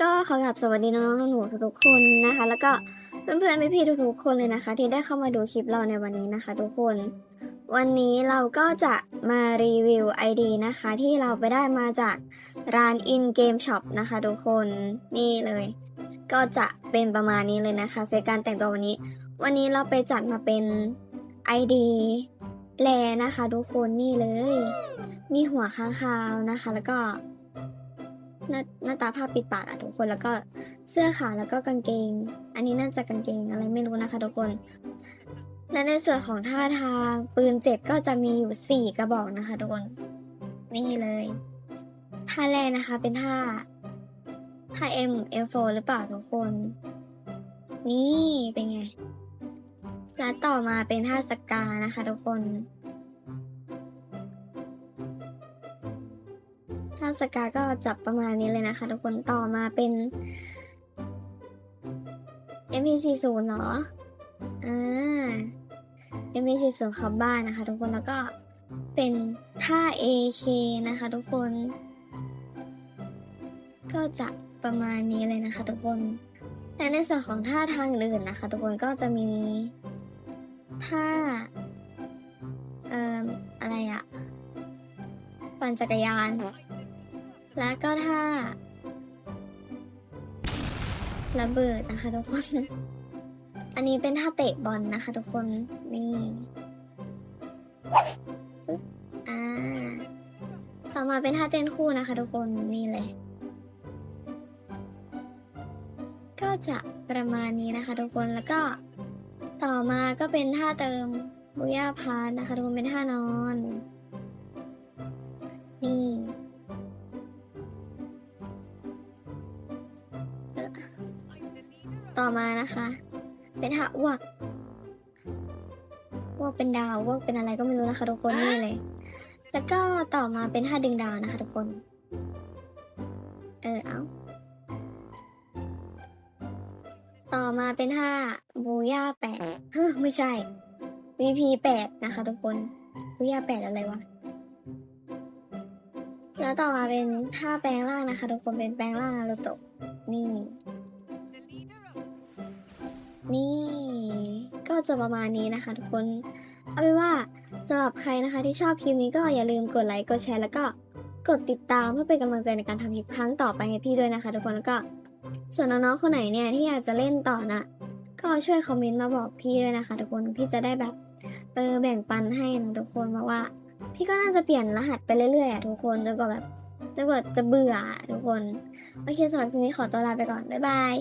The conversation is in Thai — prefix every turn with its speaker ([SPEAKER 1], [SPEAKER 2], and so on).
[SPEAKER 1] ก็ขอกราบสวัสดีน้องๆหนูๆทุกๆคนนะคะ แล้วก็เพื่อนๆพี่ๆทุกๆคนเลยนะคะ ที่ได้เข้ามาดูคลิปเราในวันนี้นะคะ ทุกคน วันนี้เราก็จะมารีวิว ID นะคะ ที่เราไปได้มาจากร้าน In Game Shop นะคะ ทุกคนนี่เลย ก็จะเป็นประมาณนี้เลยนะคะเซตการแต่งตัววันนี้ วันนี้เราไปจัดมาเป็น ID แลนะคะ ทุกคนนี่เลย มีหัวค้างคาวนะคะ แล้วก็ หน้าหน้าตาผ้าปิดปากอะทุกคนแล้วก็เสื้อขาวแล้วก็กางเกง อันนี้น่าจะกางเกงอะไรไม่รู้นะคะทุกคน และในส่วนของท่าทางปืนเจ็ดก็จะมีอยู่สี่กระบอกนะคะทุกคนนี่เลยท่าแรกนะคะ เป็นท่าท่า M M4 หรือเปล่าทุกคน นี่เป็นไงและต่อมาเป็นท่าสกานะคะทุกคน ถ้าสกาก็จับประมาณนี้เลยนะคะ ทุกคนต่อมาเป็น MP40 เหรออ่า MP40 ขับบ้านนะคะ ทุกคนแล้วก็เป็นท่า AK นะคะ ทุกคน ก็จะประมาณนี้เลยนะคะ ทุกคนและในส่วนของท่าทางอื่นนะคะ ทุกคนก็จะมีท่าเอ่ออะไรอะปั่นจักรยาน แล้วก็ท่าระเบิดนะคะทุกคน อันนี้เป็นท่าเตะบอลนะคะทุกคน นี่ฟึบอ่า ต่อมาเป็นท่าเต้นคู่นะคะทุกคน นี่เลย ก็จะประมาณนี้นะคะทุกคน แล้วก็ต่อมาก็เป็นท่าเติมบุย่าพาร์นะคะทุกคนเป็นท่านอน นี่ ต่อมานะคะ เป็นหะอ้วกอ้วกเป็นดาวอ้วกเป็นอะไรก็ไม่รู้นะคะทุกคนนี่เลย แล้วก็ต่อมาเป็นท่าดึงดาวนะคะทุกคน เออเอาต่อมาเป็นท่าบูย่าแปดเฮ้อไม่ใช่ VP แปดนะคะทุกคนบูย่าแปดอะไรวะแล้วต่อมาเป็นท่าแปลงร่างนะคะ ทุกคนเป็นแปลงร่างนารูโตะนี่ นี่ ก็จะประมาณนี้นะคะ ทุกคน เอาเป็นว่าสำหรับใครนะคะที่ชอบคลิปนี้ก็อย่าลืมกดไลค์กดแชร์แล้วก็กดติดตามเพื่อเป็นกำลังใจในการทำคลิปครั้งต่อไปให้พี่ด้วยนะคะ ทุกคนแล้วก็ ส่วนน้องๆคนไหนเนี่ยที่อยากจะเล่นต่อนะก็ช่วยคอมเมนต์มาบอกพี่ด้วยนะคะ ทุกคนพี่จะได้แบบเออแบ่งปันให้นะทุกคนเพราะว่า พี่ก็น่าจะเปลี่ยนรหัสไปเรื่อยๆอะทุกคนจนกว่าแบบจนกว่าจะเบื่ออะทุกคนโอเคสำหรับคลิปนี้ขอตัวลาไปก่อนบ๊ายบาย